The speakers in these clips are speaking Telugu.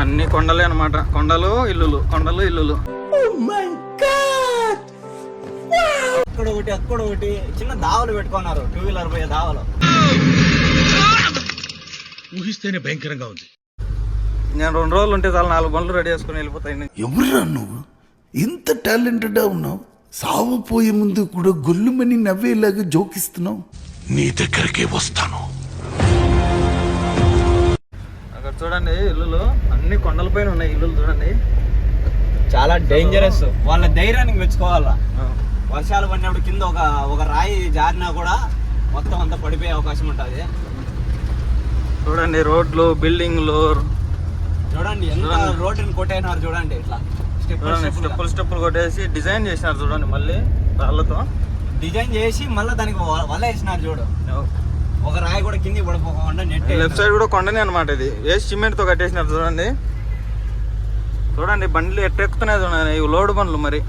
అన్ని కొండలే అన్నమాట. కొండలు ఇల్లులు. కొండలు ఇల్లులు. అక్కడ ఒకటి అక్కడ ఒకటి చిన్న దావలు పెట్టుకున్నారు. టూ వీలర్ పోయే దావలు. ఊహిస్తేనే భయంకరంగా ఉంది. నేను రెండు రోజులు ఉంటే చాలా నాలుగు బండ్లు రెడీ చేసుకుని వెళ్ళిపోతాయి ఎవరురా నువ్వు? ఇంత టాలెంటెడ్ ఉన్నావు. సావపోయే ముందు కూడా గొల్లుమని నవ్వేలాగా జోకిస్తున్నావు. నీ దగ్గరికే వస్తాను. చూడండి ఇల్లులు అన్ని కొండలపైన ఉన్నాయి ఇల్లులు చూడండి. చాలా డేంజరస్ వాళ్ళ ధైర్యానికి మెచ్చుకోవాలా? వర్షాలు పడినప్పుడు కింద ఒక ఒక రాయి జారినా కూడా మొత్తం అంతా పడిపోయే అవకాశం ఉంటుంది. చూడండి రోడ్లు బిల్డింగ్లు. చూడండి ఎంత. రోడ్డుని కొట్టేసినారు చూడండి ఇట్లా. స్టెప్ చూడండి స్టెప్పులు స్టెప్పులు కొట్టేసి డిజైన్ చేసినారు చూడండి మళ్ళీ రాళ్ళతో. డిజైన్ చేసి మళ్ళీ దానికి వల వేసినారు చూడు. ఒక రాయి కూడా కింది పడిపోకుండా నెట్ లెఫ్ట్ సైడ్ కూడా కొండనే అనమాట ఇది. వేసి సిమెంట్తో కట్టేసినారు చూడండి. చూడండి బండ్లు ఎట్టెక్కుతున్నాయి చూడండి. ఇవి లోడ్ బండ్లు మరి.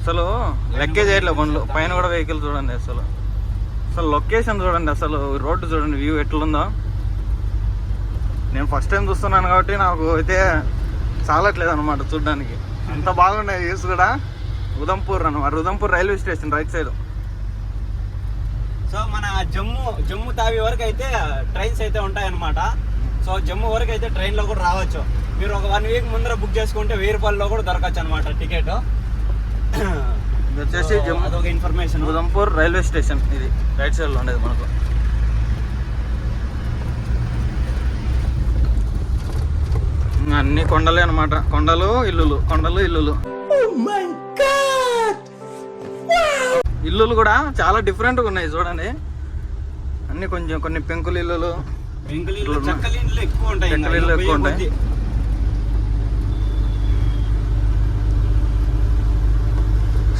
అసలు లెక్కే చేయట్లేదు బండ్లు. పైన కూడా వెహికల్ చూడండి అసలు. అసలు లొకేషన్ చూడండి అసలు. రోడ్డు చూడండి వ్యూ ఎట్లుందో. నేను ఫస్ట్ టైం చూస్తున్నాను కాబట్టి నాకు అయితే చాలట్లేదు అనమాట చూడడానికి. అంత బాగున్నాయి వ్యూస్ కూడా. ఉదంపూర్ అనమాట Udhampur railway station right side. So మన జమ్ము జమ్ము తావి వరకు అయితే ట్రైన్స్ అయితే ఉంటాయన్నమాట. సో జమ్ము వరకు అయితే train లో కూడా రావచ్చు. మీరు ఒక వన్ వీక్ ముందర బుక్ చేసుకుంటే వెయ్యి రూపాయల్లో కూడా దొరకచ్చు అనమాట టికెట్. ఇది వచ్చేసి జమ్మూ అదొక ఇన్ఫర్మేషన్ ఉదంపూర్ రైల్వే స్టేషన్. ఇది రైట్ సైడ్లో ఉండేది మనకు. అన్ని కొండలే అన్నమాట. కొండలు ఇల్లులు. కొండలు ఇల్లులు. ఇల్లులు కూడా చాలా డిఫరెంట్గా ఉన్నాయి చూడండి. అన్ని కొంచెం కొన్ని పెంకులు ఇల్లులు. చెక్కలీలు ఎక్కువ ఉంటాయి.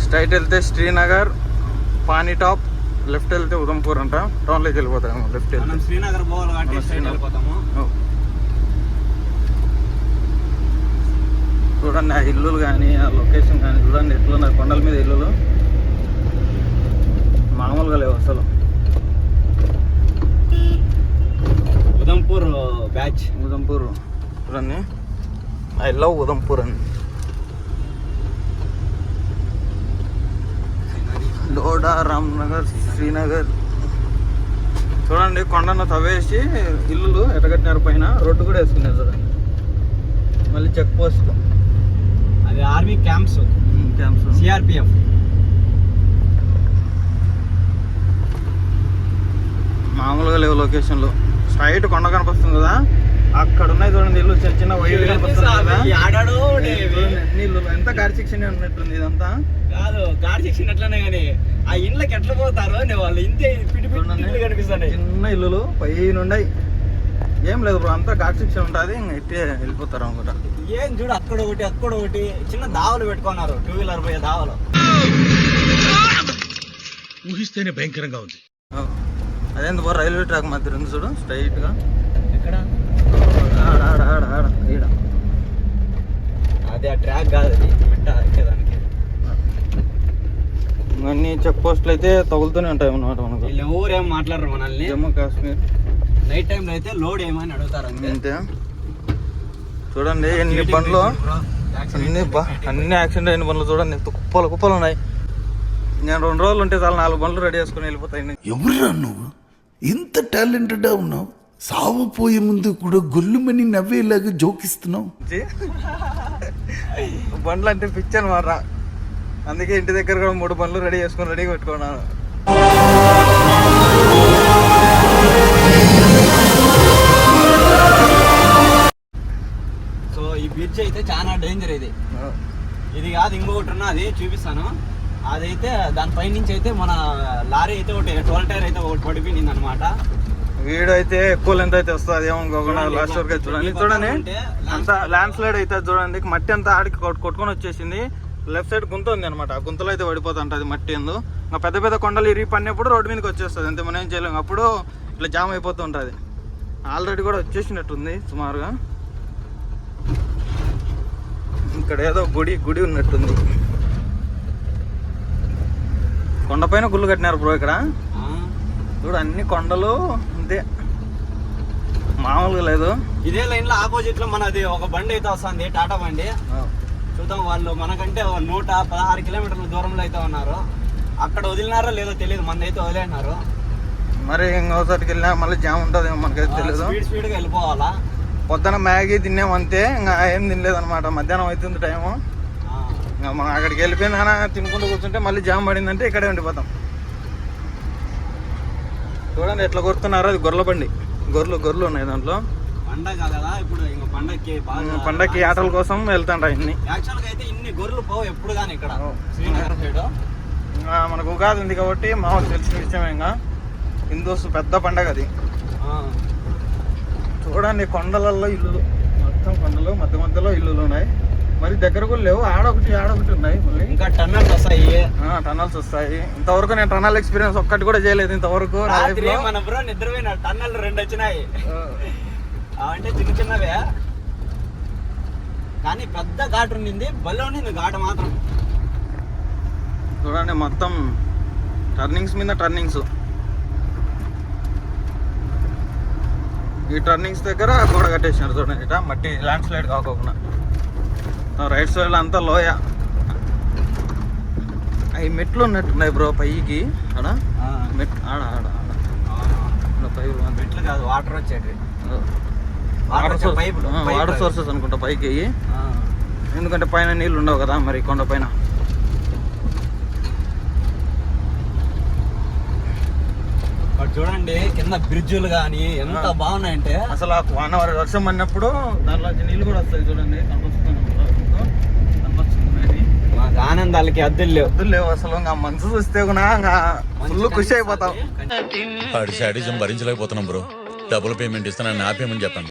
స్ట్రైట్ వెళ్తే శ్రీనగర్ పానీ టాప్ లెఫ్ట్ వెళ్తే ఉదంపూర్ అంట. టౌన్లోకి వెళ్ళిపోతాము లెఫ్ట్ వెళ్తే. శ్రీనగర్ పోవాలి కాబట్టి. చూడండి ఆ ఇల్లులు కానీ ఆ లొకేషన్ కానీ చూడండి ఎట్లున్నాయి కొండల మీద ఇల్లులు. మామూలుగా లేవు అసలు. ఉదంపూర్ బ్యాచ్. ఉదంపూర్. చూడండి ఐ లవ్ ఉదంపూర్ అని. డోడా రామ్నగర్ శ్రీనగర్. చూడండి కొండను తవ్వేసి ఇల్లులు ఎటగట్టినారు పైన. రోడ్డు కూడా వేసుకున్నారు చూడండి. మళ్ళీ చెక్ పోస్ట్ అది ఆర్మీ క్యాంప్స్. క్యాంప్స్. సిఆర్పిఎఫ్. మామూలుగా లేవు లొకేషన్లు. స్ట్రైట్ కొండ కనిపిస్తుంది కదా అక్కడ ఉన్నాయి చూడండి ఇల్లు చిన్న చిన్న వైట్ కనిపిస్తుంది కదా. ఆడాడు నీళ్ళు ఎంత గారి శిక్షణ ఉన్నట్టుంది ఇదంతా. కాదు గాడి శిక్షణ ఎట్లనే కానీ ఆ ఇండ్లకి ఎట్లా పోతారు అని వాళ్ళు ఇంతే కనిపిస్తున్నాయి. చిన్న ఇల్లులు పైన ఉన్నాయి ఏం లేదు బ్రో అంతా ఘాట్ శిక్షణ ఉంటుంది ఇంకా ఇట్టే వెళ్ళిపోతారు అనుకుంటా. ఏం చూడు అక్కడ ఒకటి అక్కడ ఒకటి చిన్న దావలు పెట్టుకున్నారు టూ వీలర్ పోయే దావలు. ఊహిస్తేనే భయంకరంగా ఉంది. ఓ. అదేంది బ్రో రైల్వే ట్రాక్ మధ్య ఉంది చూడు స్ట్రైట్గా ఎక్కడ? ఆడ ఆడ ఆడ ఆడ ఈడ. అది ఆ ట్రాక్ కాదు అది మెట్ట అన్ని చెక్ పోస్టులు అయితే తగులుతూనే ఉంటాయి అన్నమాట మనకు. వీళ్ళు ఊరేం మాట్లాడరు మనల్ని. జమ్మూ కాశ్మీర్. నైట్ టైంలో అయితే లోడ్ ఏమని అడుగుతారు అంతే. చూడండి ఎన్ని బండ్లు. అన్ని అన్ని యాక్సిడెంట్ అయిన బండ్లు చూడండి ఎంత కుప్పలు కుప్పలు ఉన్నాయి. నేను రెండు రోజులు ఉంటే చాలా నాలుగు బండ్లు రెడీ చేసుకుని వెళ్ళిపోతాయి. ఎవరురా నువ్వు? ఇంత టాలెంటెడ్ ఉన్నావు? సావపోయే ముందు కూడా గొల్లుమని నవ్వేలాగా జోకిస్తున్నావు. బండ్లు అంటే పిచ్చి అనమాట అందుకే ఇంటి దగ్గర కూడా మూడు బండ్లు రెడీ చేసుకుని రెడీగా పెట్టుకున్నాను. సో ఈ బ్రిడ్జ్ అయితే చాలా డేంజర్ ఇది. ఇది కాదు ఇంకొకటి ఉన్నది చూపిస్తాను. అదైతే దానిపై నుంచి అయితే మన లారీ అయితే ఒకటి టోల్ టైర్ అయితే ఒకటి పడిపోయింది అనమాట వీడు అయితే ఎక్కువ లెంత్ అయితే వస్తుంది ఏమో లాస్ట్ వరకు అయితే చూడండి. చూడండి అంత ల్యాండ్ స్లైడ్ అయితే చూడండి మట్టి అంతా ఆడికి కొట్- కొట్టుకొని వచ్చేసింది. లెఫ్ట్ సైడ్ గుంత ఉంది అనమాట ఆ గుంతలో అయితే పడిపోతుంటది మట్టి ఎందు. ఇంకా పెద్ద పెద్ద కొండలు ఇరిగి పడినప్పుడు రోడ్డు మీదకి వచ్చేస్తుంది అంతే మనం ఏం చేయలేము అప్పుడు ఇట్లా జామ్ అయిపోతూ ఉంటుంది. ఆల్రెడీ కూడా వచ్చేసినట్టుంది సుమారుగా. ఇక్కడ ఏదో గుడి గుడి ఉన్నట్టుంది. కొండపైన గుళ్ళు కట్టినారు బ్రో ఇక్కడ. చూడు అన్ని కొండలు అంతే. మామూలుగా లేదు. ఇదే లైన్లో ఆపోజిట్లో మనది ఒక బండి అయితే వస్తుంది టాటా బండి. చూద్దాం వాళ్ళు మనకంటే నూట పదహారు కిలోమీటర్ల దూరంలో అయితే ఉన్నారు. అక్కడ వదిలినారో లేదో తెలియదు మన అయితే వదిలేనారు మరి ఇంకోసారికి వెళ్ళినా మళ్ళీ జామ్ ఉంటుంది మనకైతే తెలియదు స్పీడ్ స్పీడ్గా వెళ్ళిపోవాలా? పొద్దున మ్యాగీ తిన్నాం అంతే ఇంకా ఏం తినలేదు అనమాట మధ్యాహ్నం అవుతుంది టైము. ఇంకా మనం అక్కడికి వెళ్ళిపోయిందా తినుకుంటూ కూర్చుంటే మళ్ళీ జామ్ పడిందంటే ఇక్కడే ఉండిపోతాం. చూడండి ఎట్లా కొడుతున్నారో అది గొర్రెల బండి. గొర్రెలు గొర్రెలు ఉన్నాయి దాంట్లో. పండగ కదా ఇప్పుడు ఇంకా పండక్కి ఆటల కోసం వెళ్తాండ్రా ఇన్ని. అయితే గొర్రెలు పోవు ఎప్పుడు కానీ ఇక్కడ. ఓ. శ్రీనగర్ సైడ్ ఇంకా మనకు ఉగాది ఉంది కాబట్టి మామూలు తెలిసిన విషయమే ఇంకా. హిందూస్ పెద్ద పండగ అది. చూడండి కొండలలో ఇల్లులు. మొత్తం కొండలు మధ్య మధ్యలో ఇల్లులు ఉన్నాయి. మరి దగ్గర కూడా లేవు. ఆడొకటి ఆడొకటి ఉన్నాయి మళ్ళీ. ఇంకా టన్నల్స్ వస్తాయి. టనల్స్ వస్తాయి. ఇంతవరకు నేను టనల్ ఎక్స్పీరియన్స్ ఒక్కటి కూడా చేయలేదు ఇంతవరకు. మన బ్రో నిద్రపోయిన టన్నల్ రెండు వచ్చినాయి. అంటే చిన్న చిన్నవే. కానీ పెద్ద ఘాటు ఉండింది. భలే ఉండింది ఘాటు మాత్రం. చూడండి మొత్తం టర్నింగ్స్ మీద టర్నింగ్స్ ఈ టర్నింగ్స్ దగ్గర గోడ కట్టేసినారు చూడండి. ఇట మట్టి ల్యాండ్ స్లైడ్ కాకోకుండా. రైట్ సైడ్ అంతా లోయ. అవి మెట్లు ఉన్నట్టున్నాయి బ్రో పైకి. ఆడ మెట్ ఆడ ఆడ ఆడ. అంతే. మెట్లు కాదు వాటర్ వచ్చేటి వాటర్. సోర్సెస్. అనుకుంటా పైకి అయ్యి. ఎందుకంటే పైన నీళ్ళు ఉండవు కదా మరి కొండ పైన. చూడండి కింద బ్రిడ్జులు కానీ ఎంత. బాగున్నాయంటే. అసలు వన్ వర్షం పడినప్పుడు దాంట్లో నీళ్ళు కూడా వస్తాయి చూడండి. ఆనందాలకి అద్దెలు లేవు. వద్దు లేవు అసలు. ఇంకా మనసు చూస్తే కూడా ఇంకా ఫుల్ ఖుషి అయిపోతాం. వాడి శాడిజం భరించలేకపోతున్నాం బ్రో. డబుల్ పేమెంట్ ఇస్తానని నా పేమెంట్ చెప్పండి.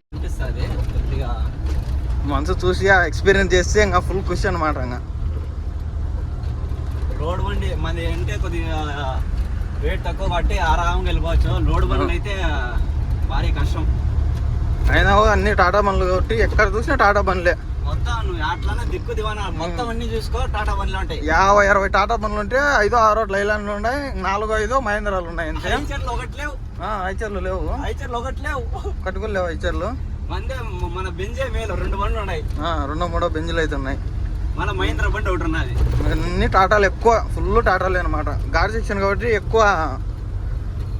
మనసు చూసి ఎక్స్పీరియన్స్ చేస్తే ఇంకా ఫుల్ ఖుషి అనమాట ఇంకా. రోడ్ బండి మనది అంటే కొద్దిగా రేట్ తక్కువ కాబట్టి ఆరామంగా వెళ్ళిపోవచ్చు. లోడ్ బండ్లు అయితే భారీ కష్టం. అయినా అన్ని టాటా బండ్లు కాబట్టి ఎక్కడ చూసినా టాటా బండ్లే. మొత్తం నువ్వు అట్లానే దిక్కు దివానా. మొత్తం అన్ని చూసుకో టాటా బండ్లు ఉంటాయి. యాభై అరవై టాటా బండ్లు ఉంటే ఐదో ఆరో లైలాండ్లు ఉన్నాయి నాలుగో ఐదో మహేంద్రాలు ఉన్నాయి అంతే. ఐచర్లు ఒకటి లేవు. ఐచర్లు లేవు. ఐచర్లు ఒకటి లేవు. కూడా లేవు ఐచర్లు మందే మన బెంజే మేలు రెండు బండ్లు ఉన్నాయి. రెండో మూడో బెంజులు అయితే ఉన్నాయి. మన మహేంద్ర బండి ఒకటి ఉన్నది. అన్ని టాటాలు ఎక్కువ ఫుల్ టాటాలే అనమాట గాడి సెక్షన్ కాబట్టి ఎక్కువ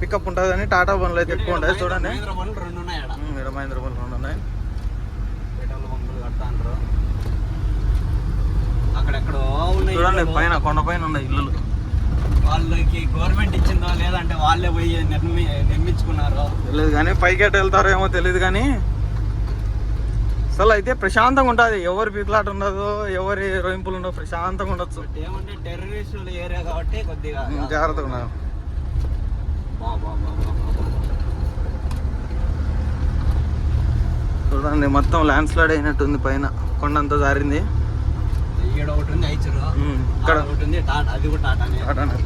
పికప్ ఉంటుందని టాటా బండ్లు అయితే ఎక్కువ ఉంటాయి చూడండి. మహేంద్ర బండ్లు రెండు ఉన్నాయి మహేంద్ర బండ్లు రెండు ఉన్నాయి. అక్కడెక్కడో ఉన్నాయి చూడండి. పైన కొండ పైన ఉన్నాయి ఇల్లులు. వాళ్ళకి గవర్నమెంట్ ఇచ్చిందో లేదంటే వాళ్ళే పోయి నిర్మి నిర్మించుకున్నారో. తెలియదు కానీ పైకి ఎటు వెళ్తారో ఏమో తెలియదు కానీ అసలు అయితే ప్రశాంతంగా ఉంటుంది. ఎవరి పీకులాట ఉండదు ఎవరి రోయింపులు ఉండవు ప్రశాంతంగా ఉండొచ్చు. ఏమంటే టెర్రరిస్టుల ఏరియా కాబట్టి కొద్దిగా జాగ్రత్తగా ఉన్నారు. చూడండి మొత్తం ల్యాండ్ స్లైడ్ అయినట్టుంది పైన. కొండంతా జారింది. ఈడ ఒకటి ఉంది ఐచరు. ఉమ్, ఇక్కడ. ఆడ ఒకటి ఉంది టాటా అది కూడా టాటానే. టాటానే.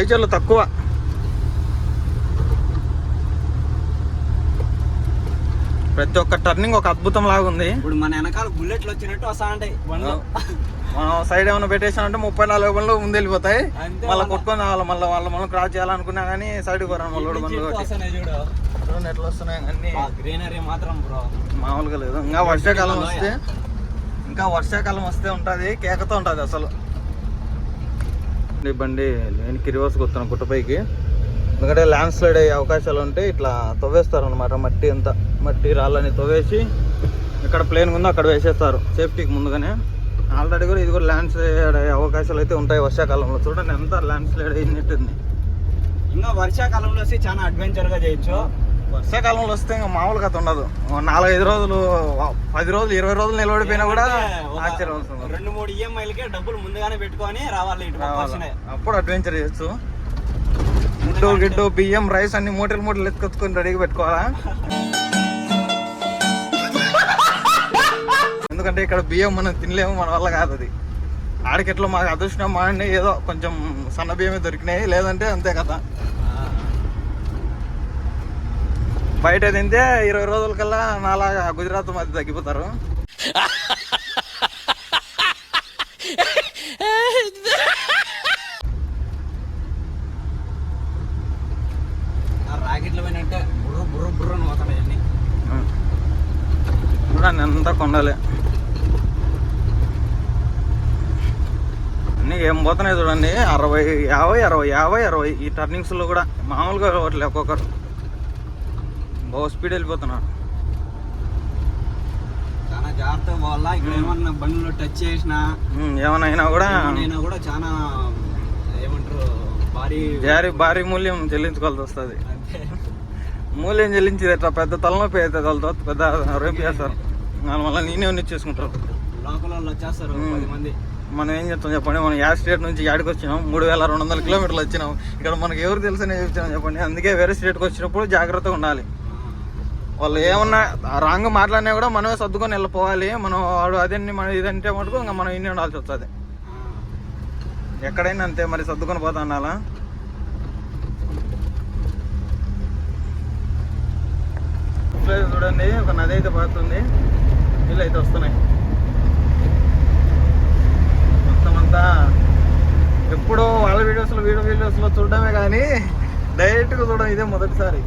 ఐచర్లు తక్కువ. ప్రతి ఒక్క టర్నింగ్ ఒక అద్భుతం లాగా ఉంది. ఇప్పుడు మన వెనకాల బుల్లెట్లు వచ్చినట్టు వస్తా ఉంటాయి మనం సైడ్ ఏమైనా పెట్టేసామంటే ముప్పై నాలుగు బండ్లు ముందు వెళ్ళిపోతాయి. మళ్ళీ కొట్టుకొని రావాలి మళ్ళీ వాళ్ళ మనం క్రాస్ చేయాలనుకున్నా కానీ సైడ్ కొరాను మళ్ళీ బండ్లు ఎట్లా వస్తున్నాయి అన్ని. గ్రీనరీ మాత్రం బ్రో. మామూలుగా లేదు. ఇంకా వర్షాకాలం వస్తే ఇంకా వర్షాకాలం వస్తే ఉంటుంది కేకతో ఉంటుంది అసలు. బండి వెనక్కి రివర్స్ కొత్తాను గుట్టపైకి. ఎందుకంటే ల్యాండ్ స్లైడ్ అయ్యే అవకాశాలు ఉంటే ఇట్లా తవ్వేస్తారు అనమాట మట్టి అంతా. మట్టి రాళ్ళని తవ్వేసి ఇక్కడ ప్లేన్ ఉందో అక్కడ వేసేస్తారు సేఫ్టీకి ముందుగానే. ఆల్రెడీ కూడా ఇది కూడా ల్యాండ్ స్లైడ్ అయ్యే అవకాశాలు అయితే ఉంటాయి వర్షాకాలంలో. చూడండి ఎంత ల్యాండ్ స్లైడ్ అయినట్టుంది. ఇంకా వర్షాకాలంలో వచ్చి చాలా అడ్వెంచర్గా చేయొచ్చు. వర్షాకాలంలో వస్తే ఇంకా మామూలుగా ఉండదు. నాలుగైదు రోజులు పది రోజులు ఇరవై రోజులు నిలబడిపోయినా కూడా ఆశ్చర్యం వస్తుంది. రెండు మూడు ఈఎంఐలకే డబ్బులు ముందుగానే పెట్టుకొని రావాలి. అప్పుడు అడ్వెంచర్ చేయొచ్చు. గుడ్డు గిడ్డు బియ్యం రైస్ అన్ని మూటలు మూటలు ఎత్తుకొచ్చుకొని రెడీగా పెట్టుకోవాలా? ఎందుకంటే ఇక్కడ బియ్యం మనం తినలేము మన వల్ల కాదు అది. ఆడికెట్లో మాకు అదృష్టం మాండి ఏదో కొంచెం సన్న బియ్యమే దొరికినాయి. లేదంటే అంతే కదా ఆ, బయట తింటే ఇరవై రోజుల కల్లా నాలాగా గుజరాత్ మధ్య తగ్గిపోతారు. రాకెట్లు పోయినట్టే బుర్ర బుర్ర బుర్ర పోతున్నాయి అన్ని. చూడండి అంతా కొండలే. అన్నీ ఏం పోతున్నాయి చూడండి అరవై యాభై అరవై యాభై అరవై. ఈ టర్నింగ్స్లో కూడా మామూలుగా రావట్లే ఒక్కొక్కరు బాగా స్పీడ్ వెళ్ళిపోతున్నారు చాలా జాగ్రత్తగా పోవాలా? ఇక్కడ ఏమన్నా బండ్లు టచ్ చేసినా? ఏమైనా అయినా కూడా నేను కూడా చాలా ఏమంటారు భారీ భారీ భారీ మూల్యం చెల్లించుకోవాల్సి వస్తుంది. మూల్యం చెల్లించేది ఎట్లా? పెద్ద తలనొప్పి అయితే వాళ్ళతో పెద్ద రేపు చేస్తారు. మళ్ళీ నేనే ఉన్ని చేసుకుంటారు. లోకల్ వాళ్ళు వచ్చేస్తారు. పది మంది. మనం ఏం చెప్తాం చెప్పండి? మనం యా స్టేట్ నుంచి యాడికి వచ్చినాం మూడు వేల రెండు వందల కిలోమీటర్లు వచ్చినాం. ఇక్కడ మనకి ఎవరు తెలుసనే చెప్తాం చెప్పండి. అందుకే వేరే స్టేట్కి వచ్చినప్పుడు జాగ్రత్తగా ఉండాలి. వాళ్ళు ఏమన్నా రాంగ్ మాట్లాడినా కూడా మనమే సర్దుకొని వెళ్ళిపోవాలి. మనం వాడు అదన్ని మనం ఇదంటే మటుకు ఇంకా మనం ఇన్ని ఉండాల్సి వస్తుంది. ఎక్కడైనా అంతే మరి సర్దుకొని పోతా ఉండాలా చూడండి ఒక నది అయితే పడుతుంది నీళ్ళు అయితే వస్తున్నాయి. మొత్తం అంతా ఎప్పుడో వాళ్ళ వీడియోస్లో వీడియో వీడియోస్లో చూడడమే కానీ డైరెక్ట్గా చూడడం ఇదే మొదటిసారి.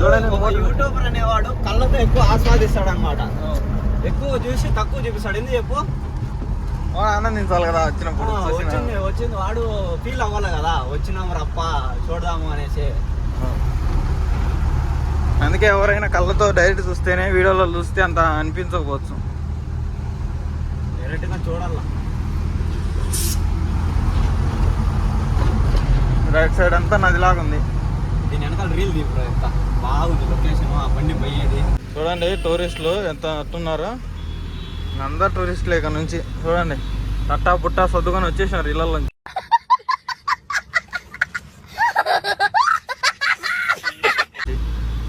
యూట్యూబర్ అనేవాడు కళ్ళతో ఎక్కువ ఆస్వాదిస్తాడు అనమాట ఎక్కువ చూసి తక్కువ చూపిస్తాడు. ఎందుకు చెప్పు? ఆనందించాలి కదా వచ్చినప్పుడు. వచ్చింది వచ్చింది. వాడు ఫీల్ అవ్వాలి కదా. వచ్చినాము రప్ప చూడదాము అనేసి. అందుకే ఎవరైనా కళ్ళతో డైరెక్ట్ చూస్తేనే వీడియోలో చూస్తే అంత అనిపించకపోవచ్చు. డైరెక్ట్గా చూడాల రైట్ సైడ్ అంతా నదిలాగా ఉంది దీని వెనకాల రీల్ తీపు ఎంత? బాగుంది లొకేషన్ ఆ బండి పోయేది చూడండి టూరిస్టులు ఎంత అట్టున్నారో. అందరు టూరిస్టులు ఇక్కడ నుంచి చూడండి. తట్టా పుట్టా సర్దుకొని వచ్చేసినారు ఇళ్ళల్లో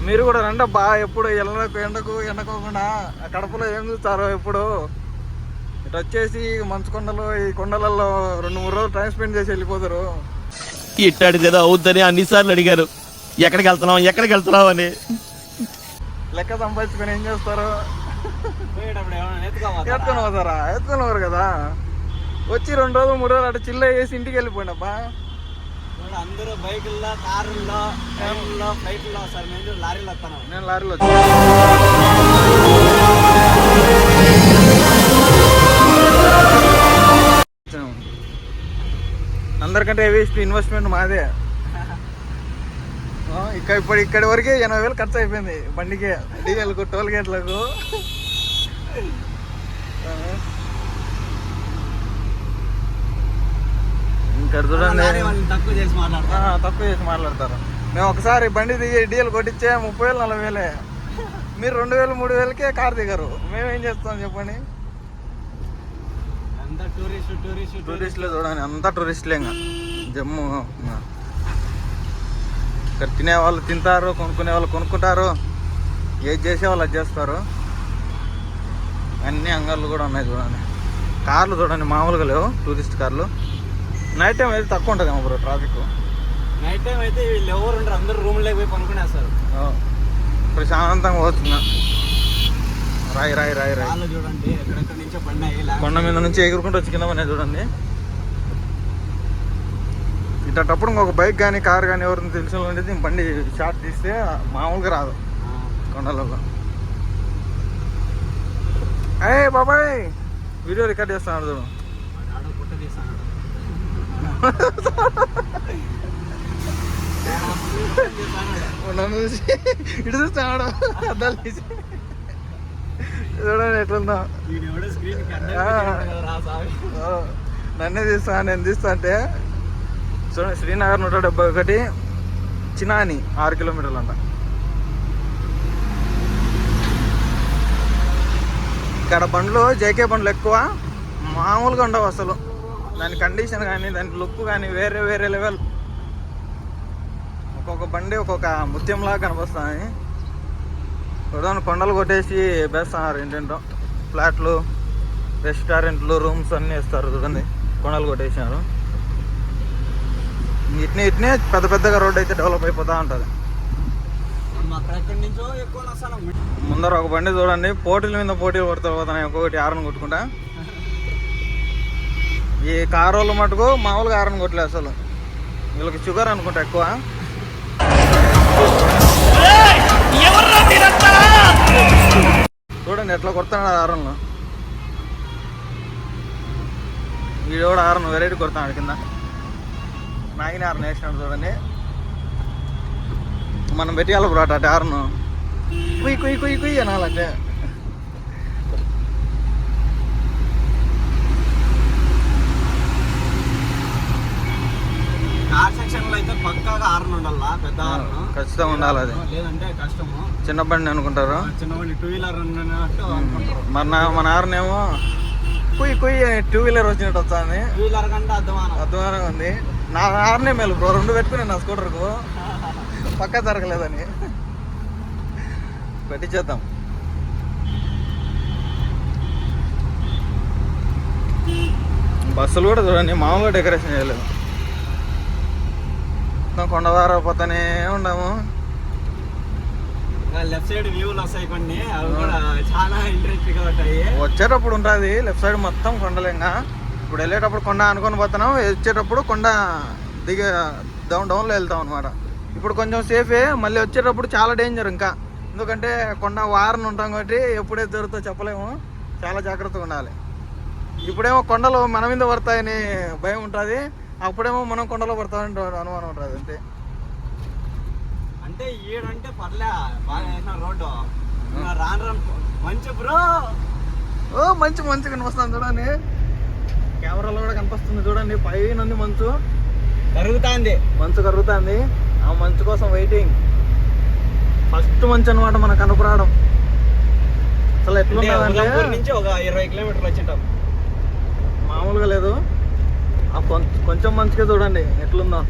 మీరు కూడా రండి బాగా ఎప్పుడు ఎండకు ఎండకు ఎండకోకుండా ఆ కడపలో ఏం చూస్తారో ఎప్పుడు. ఇటు వచ్చేసి మంచు కొండలు ఈ కొండలలో రెండు మూడు రోజులు టైం స్పెండ్ చేసి వెళ్ళిపోతారు. ఇట్టాడిది ఏదో అవుద్దని అన్నిసార్లు అడిగారు. ఎక్కడికి వెళ్తున్నావు? ఎక్కడికి వెళ్తున్నావు అని. లెక్క సంపాదించుకొని ఏం చేస్తారు? ఎత్తుకొని పోతారా ఎత్తుకొని పోరు కదా. వచ్చి రెండు రోజులు మూడు రోజులు అటు చిల్ల వేసి ఇంటికి వెళ్ళిపోయినప్పా అందరూ బైకుల్లో కారుల్లో ట్రైన్లో ఫ్లైట్లో వస్తారు మేము లారీలో వస్తున్నాం? నేను లారీలో వచ్చాను అందరికంటే హెవీస్ట్ ఇన్వెస్ట్మెంట్ మాదే. ఇక్కడ ఇప్పుడు ఇక్కడి వరకే ఎనభై వేలు ఖర్చు అయిపోయింది. బండికి డీజిల్కు టోల్ గేట్లకు. ఇక్కడ చూడండి. తక్కువ చేసి ఆ, మాట్లాడతారు తక్కువ చేసి మాట్లాడతారు. మేము ఒకసారి బండి దిగి డీజిల్ కొట్టించే ముప్పై వేలు నలభై వేలే. మీరు రెండు వేలు మూడు వేలకే కార్ దిగరు. మేమేం చేస్తాం చెప్పండి? అంతా టూరిస్ట్ టూరిస్ట్ టూరిస్ట్ టూరిస్టులే చూడండి అంతా టూరిస్టులే ఇంకా. జమ్మూ. ఇక్కడ తినే వాళ్ళు తింటారు కొనుక్కునే వాళ్ళు కొనుక్కుంటారు. ఏది చేసే వాళ్ళు అది చేస్తారు. అన్ని అంగళ్ళు కూడా ఉన్నాయి చూడండి. కార్లు చూడండి మామూలుగా లేవు టూరిస్ట్ కార్లు. నైట్ టైం అయితే తక్కువ ఉంటుంది బ్రో ట్రాఫిక్ నైట్ టైం అయితే వీళ్ళు ఎవరు ఉండరు అందరూ రూమ్లోకి పోయి పనుకునేస్తారు. ప్రశాంతంగా పోతున్నా రాయి రాయి రాయి రాయి. చూడండి కొండ మీద నుంచి ఎగురుకుంటూ వచ్చి కింద చూడండి. ఇట్టప్పుడు ఇంకొక బైక్ కానీ కార్ కానీ ఎవరిని తెలిసిన ఉండేది బండి షార్ట్ తీస్తే మామూలుగా రాదు. కొండలలో. అయ్యే బాబాయ్! వీడియో రికార్డ్ చూడు. నన్ను చూసి ఇటు చూస్తాడు అద్దాలు తీసి. చూడండి ఎట్లుందో. నన్నే తీస్తా నేను తీస్తా అంటే చూడండి శ్రీనగర్ నూట డెబ్బై ఒకటి చినాని ఆరు కిలోమీటర్లు అంట. ఇక్కడ బండ్లు జేకే బండ్లు ఎక్కువ. మామూలుగా ఉండవు అసలు. దాని కండిషన్ కానీ దాని లుక్ కానీ వేరే వేరే లెవెల్ ఒక్కొక్క బండి ఒక్కొక్క ముత్యంలాగా కనిపిస్తుంది చూడండి కొండలు కొట్టేసి వేస్తున్నారు ఏంటంటో. ఫ్లాట్లు రెస్టారెంట్లు రూమ్స్ అన్నీ ఇస్తారు చూడండి. కొండలు కొట్టేసినారు. ఇట్నే ఇట్నే పెద్ద పెద్దగా రోడ్ అయితే డెవలప్ అయిపోతూ ఉంటుంది. ముందర ఒక బండి చూడండి పోటీల మీద పోటీలు పడుతూ పోతున్నాయి. ఒక్కొక్కటి ఆరని కొట్టుకుంటా. ఈ కారు వాళ్ళు మటుకు మామూలుగా ఆరని కొట్టలేదు అసలు. వీళ్ళకి షుగర్ అనుకుంటా ఎక్కువ. మీరంతా ఎట్లా కొడుతున్నాడు ఆరంలో వీడు కూడా ఆరన్ వెరైటీ కొడుతున్నాడు కింద. నాగిన ఆరన్ వేసినాడు చూడండి. మనం పెట్టాలి బ్రో అటు ఆరను. కుయ్ కుయ్ కుయ్ కుయ్ అనాలంటే. లో అయితే పక్కాగా ఆరన్ ఉండాలా? పెద్ద ఆరన్? ఖచ్చితంగా ఉండాలి అది. లేదంటే కష్టము. చిన్న బండి అనుకుంటారు టూ వీలర్ అన్నట్టు మన మన ఆరనేమో కుయ్ కుయ్ టూ వీలర్ వచ్చినట్టు వస్తుంది. టూ వీలర్ కంటే ఉంది. నా ఆరనే మేలు బ్రో రెండు పెట్టుకుని నా స్కూటర్కు పక్క జరగలేదని. పెట్టించేద్దాం బస్సులు కూడా చూడండి మామూలుగా డెకరేషన్ చేయలేదు. మొత్తం కొండవార పోతానే ఉండము లెఫ్ట్ సైడ్ వ్యూలు వస్తాయి కొన్ని అవి కూడా చాలా ఇంట్రెస్టింగ్ ఉంటాయి. వచ్చేటప్పుడు ఉంటుంది. లెఫ్ట్ సైడ్ మొత్తం కొండలేంగా. ఇప్పుడు వెళ్ళేటప్పుడు కొండ అనుకొని పోతున్నాం. వచ్చేటప్పుడు కొండ దిగే డౌన్ డౌన్లో వెళ్తాం అనమాట ఇప్పుడు కొంచెం సేఫే మళ్ళీ వచ్చేటప్పుడు చాలా డేంజర్ ఇంకా. ఎందుకంటే కొండ వారని ఉంటాం కాబట్టి ఎప్పుడేది జరుగుతుందో చెప్పలేము. చాలా జాగ్రత్తగా ఉండాలి. ఇప్పుడేమో కొండలు మన మీద పడతాయని భయం ఉంటుంది. అప్పుడేమో మనం కొండలో పడతామని అనుమానం ఉంటుంది అంతే. అంటే ఈడంటే పర్లే బాగా రోడ్డు. రాను రాను మంచి బ్రో. ఓ మంచి మంచి కనిపిస్తుంది చూడండి. కెమెరాలో కూడా కనిపిస్తుంది చూడండి. పైన ఉంది మంచు. జరుగుతాంది మంచు కరుగుతుంది. ఆ మంచు కోసం వెయిటింగ్ ఫస్ట్ మంచు అనమాట మనకు కనపరావడం. అసలు ఉల్లంపూర్ నుంచి ఒక ఇరవై కిలోమీటర్లు వచ్చింటాం. మామూలుగా లేదు. ఆ కొంచెం మంచుకే చూడండి ఎట్లుందో.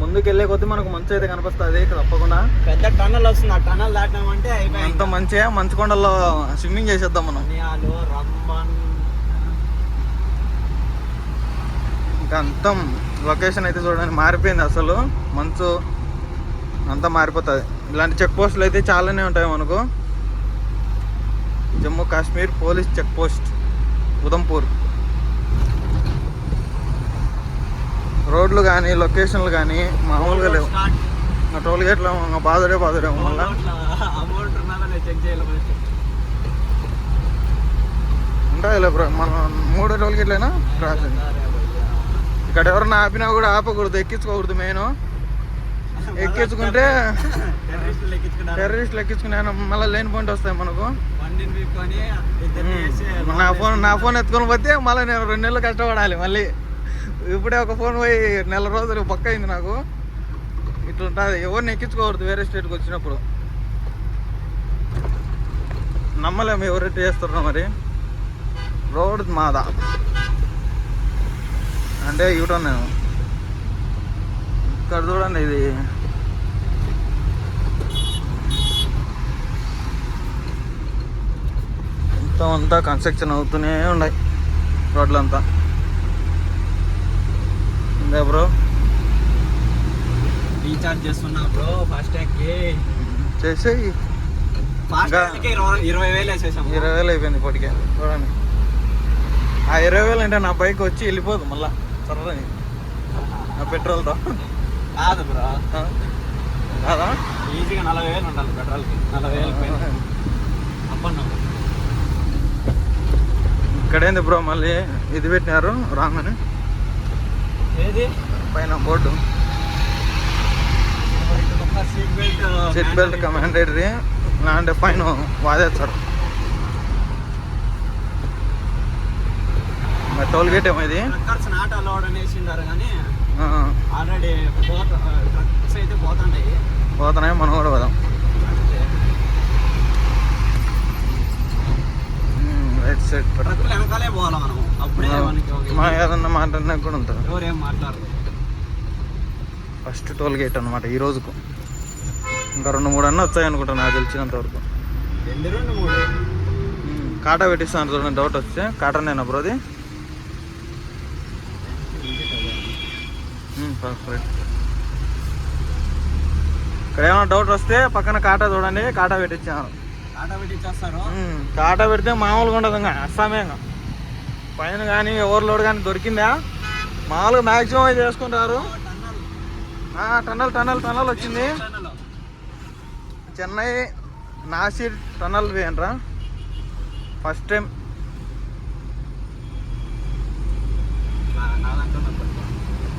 ముందుకు వెళ్ళే కొద్దీ మనకు మంచు అయితే కనిపిస్తుంది తప్పకుండా. పెద్ద టన్నల్ వస్తుంది. ఆ టన్నల్ దాటినామంటే అంత మంచిగా మంచు కొండల్లో స్విమ్మింగ్ చేసేద్దాం మనం. రమ్మన్ ఇంకా అంతం లొకేషన్ అయితే చూడండి మారిపోయింది అసలు. మంచు అంతా మారిపోతుంది. ఇలాంటి చెక్ పోస్టులు అయితే చాలానే ఉంటాయి మనకు. Jammu Kashmir police check post Udhampur. రోడ్లు కానీ లొకేషన్లు కానీ మామూలుగా లేవు. టోల్ గేట్లో బాధడే బాధడే మళ్ళీ బ్రో మనం మూడు టోల్ గేట్లేనా క్రాస్ ఇక్కడ ఎవరన్నా ఆపినా కూడా ఆపకూడదు ఎక్కించుకోకూడదు మెయిన్. ఎక్కించుకుంటే టెర్రరిస్టులు ఎక్కించుకునే మళ్ళీ లేని పాయింట్ వస్తాయి మనకు. నా ఫోన్ నా ఫోన్ ఎత్తుకొని పోతే మళ్ళీ నేను రెండు నెలలు కష్టపడాలి మళ్ళీ. ఇప్పుడే ఒక ఫోన్ పోయి నెల రోజులు పక్క అయింది నాకు. ఇట్లుంటుంది. ఎవరిని ఎక్కించుకోకూడదు వేరే స్టేట్కి వచ్చినప్పుడు. నమ్మలేము ఎవరైతే చేస్తున్నారో మరి. రోడ్ మాదా. అంటే యూటర్న్ నేను ఇక్కడ చూడండి ఇది. మొత్తం అంతా కన్స్ట్రక్షన్ అవుతూనే ఉన్నాయి రోడ్లంతా. ఇందా బ్రో? రీఛార్జ్ చేస్తున్నా బ్రో ఫాస్ట్ చేసేయి. ఇరవై వేలు వేసేసాము ఇరవై వేలు అయిపోయింది ఇప్పటికే. చూడండి. ఆ ఇరవై వేలు అంటే నా బైక్ వచ్చి వెళ్ళిపోదు మళ్ళా. సర్రని నా పెట్రోల్తో. కాదు బ్రో? కాదా? ఈజీగా నలభై వేలు ఉండాలి పెట్రోల్కి నలభై వేలు పైన. అప్పన్నా. ఇక్కడేంది బ్రో మళ్ళీ ఇది పెట్టినారు రాంగ్ అని ఏది? పైన board. Seat belt seat belt mandatory అంటే పైన వాదేస్తారు మరి టోల్ గేట్ ఏమో ఇది? ట్రక్కర్స్ నాట్ అలౌడ్ అనేసిండారు కానీ ఆల్రెడీ పోత ట్రక్స్ అయితే పోతుంటాయి పోతున్నాయి మనం కూడా పోదాం. రైట్ సైడ్ ట్రక్కులు వెనకాలే పోవాలి మనం? అప్పుడే మనకి మా ఏదన్నా మాట్లాడినా కూడా ఉంటుంది. ఎవరేం మాట్లాడరు. ఫస్ట్ టోల్ గేట్ అనమాట ఈ రోజుకు. ఇంకా రెండు మూడు అన్న వచ్చాయి అనుకుంటా నాకు తెలిసినంత వరకు. కాటా పెట్టిస్తాను చూడండి డౌట్ వస్తే. కాటానేనా బ్రో ఇక్కడ ఏమైనా డౌట్ వస్తే పక్కన కాటా చూడండి కాటా పెట్టించాను కాటా పెడితే మామూలుగా ఉండదు ఇంకా అస్సామే ఇంకా పైన కానీ ఓవర్లోడ్ కానీ దొరికిందా? మామూలుగా మ్యాక్సిమం అయితే చేసుకుంటారు? టన్నల్ టన్నల్ టన్నల్ వచ్చింది. చెన్నై నాసిర్ టన్నల్ వే అంటారా ఫస్ట్ టైం